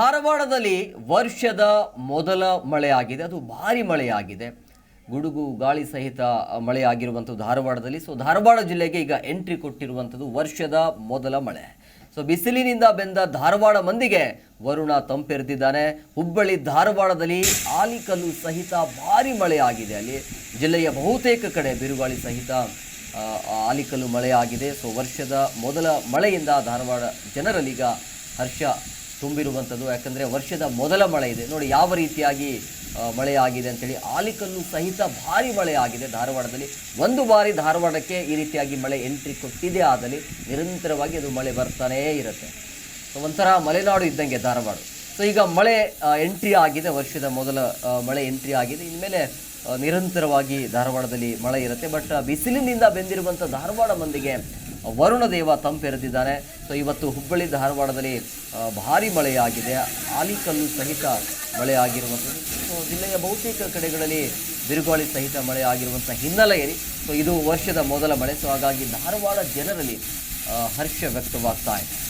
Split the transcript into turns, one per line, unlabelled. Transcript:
ಧಾರವಾಡದಲ್ಲಿ ವರ್ಷದ ಮೊದಲ ಮಳೆಯಾಗಿದೆ. ಅದು ಭಾರಿ ಮಳೆಯಾಗಿದೆ. ಗುಡುಗು, ಗಾಳಿ ಸಹಿತ ಮಳೆಯಾಗಿರುವಂಥದ್ದು ಧಾರವಾಡದಲ್ಲಿ. ಸೊ ಧಾರವಾಡ ಜಿಲ್ಲೆಗೆ ಈಗ ಎಂಟ್ರಿ ಕೊಟ್ಟಿರುವಂಥದ್ದು ವರ್ಷದ ಮೊದಲ ಮಳೆ. ಸೊ ಬಿಸಿಲಿನಿಂದ ಬೆಂದ ಧಾರವಾಡ ಮಂದಿಗೆ ವರುಣ ತಂಪೆರೆದಿದ್ದಾನೆ. ಹುಬ್ಬಳ್ಳಿ ಧಾರವಾಡದಲ್ಲಿ ಆಲಿಕಲ್ಲು ಸಹಿತ ಭಾರಿ ಮಳೆಯಾಗಿದೆ. ಅಲ್ಲಿ ಜಿಲ್ಲೆಯ ಬಹುತೇಕ ಕಡೆ ಬಿರುಗಾಳಿ ಸಹಿತ ಆಲಿಕಲ್ಲು ಮಳೆಯಾಗಿದೆ. ಸೊ ವರ್ಷದ ಮೊದಲ ಮಳೆಯಿಂದ ಧಾರವಾಡ ಜನರಲ್ಲೀಗ ಹರ್ಷ ತುಂಬಿರುವಂಥದ್ದು. ಯಾಕಂದರೆ ವರ್ಷದ ಮೊದಲ ಮಳೆ ಇದೆ. ನೋಡಿ, ಯಾವ ರೀತಿಯಾಗಿ ಮಳೆ ಆಗಿದೆ ಅಂತೇಳಿ ಆಲಿಕಲ್ಲು ಸಹಿತ ಭಾರಿ ಮಳೆ ಆಗಿದೆ ಧಾರವಾಡದಲ್ಲಿ. ಒಂದು ಬಾರಿ ಧಾರವಾಡಕ್ಕೆ ಈ ರೀತಿಯಾಗಿ ಮಳೆ ಎಂಟ್ರಿ ಕೊಟ್ಟಿದೆ ಆದಲ್ಲಿ ನಿರಂತರವಾಗಿ ಅದು ಮಳೆ ಬರ್ತಾನೇ ಇರುತ್ತೆ. ಸೊ ಒಂಥರ ಮಲೆನಾಡು ಇದ್ದಂಗೆ ಧಾರವಾಡ. ಸೊ ಈಗ ಮಳೆ ಎಂಟ್ರಿ ಆಗಿದೆ, ವರ್ಷದ ಮೊದಲ ಮಳೆ ಎಂಟ್ರಿ ಆಗಿದೆ. ಇನ್ಮೇಲೆ ನಿರಂತರವಾಗಿ ಧಾರವಾಡದಲ್ಲಿ ಮಳೆ ಇರುತ್ತೆ. ಬಟ್ ಬಿಸಿಲಿನಿಂದ ಬೆಂದಿರುವಂಥ ಧಾರವಾಡ ಮಂದಿಗೆ ವರುಣ ದೇವ ತಂಪೆರೆದಿದ್ದಾನೆ ಸೊ, ಇವತ್ತು ಹುಬ್ಬಳ್ಳಿ ಧಾರವಾಡದಲ್ಲಿ ಭಾರಿ ಮಳೆಯಾಗಿದೆ. ಆಲಿಕಲ್ಲು ಸಹಿತ ಮಳೆ ಆಗಿರುವಂಥದ್ದು ಸೊ, ಜಿಲ್ಲೆಯ ಬಹುತೇಕ ಕಡೆಗಳಲ್ಲಿ ಬಿರುಗಾಳಿ ಸಹಿತ ಮಳೆ ಆಗಿರುವಂಥ ಹಿನ್ನೆಲೆಯಲ್ಲಿ, ಸೊ, ಇದು ವರ್ಷದ ಮೊದಲ ಮಳೆ. ಸೊ, ಹಾಗಾಗಿ ಧಾರವಾಡ ಜನರಲ್ಲಿ ಹರ್ಷ ವ್ಯಕ್ತವಾಗ್ತಾ ಇದೆ.